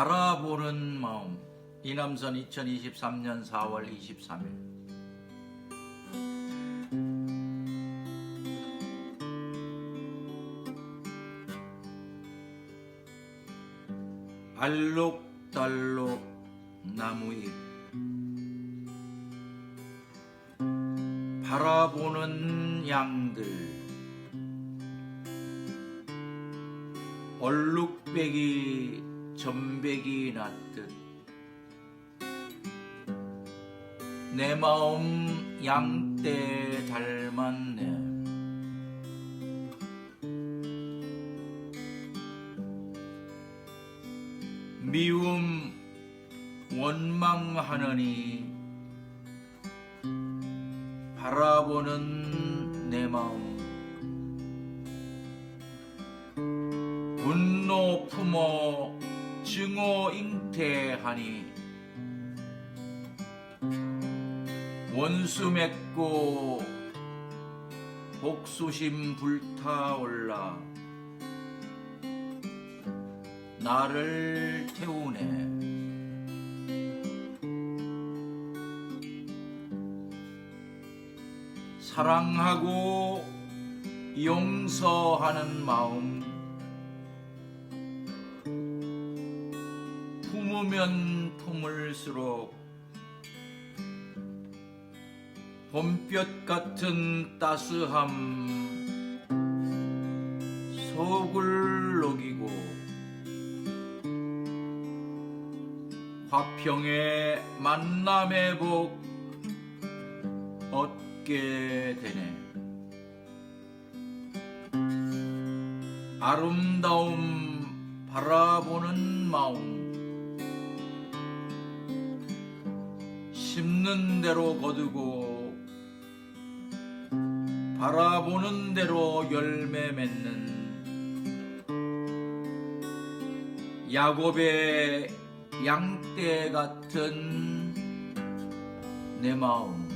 바라보는 마음. 이남선 2023년 4월 23일. 알록달록 나무잎. 바라보는 양들. 얼룩배기 전배기 났듯. 내 마음 양떼 닮았네. 미움 원망하느니 바라보는 내 마음. 분노 품어 증오 잉태하니 원수 맺고 복수심 불타올라 나를 태우네. 사랑하고 용서하는 마음 품으면 품을수록 봄볕 같은 따스함 속을 녹이고 화평의 만남의 복 얻게 되네. 아름다움 바라보는 마음 심는 대로 거두고 바라보는 대로 열매 맺는 야곱의 양떼 같은 내 마음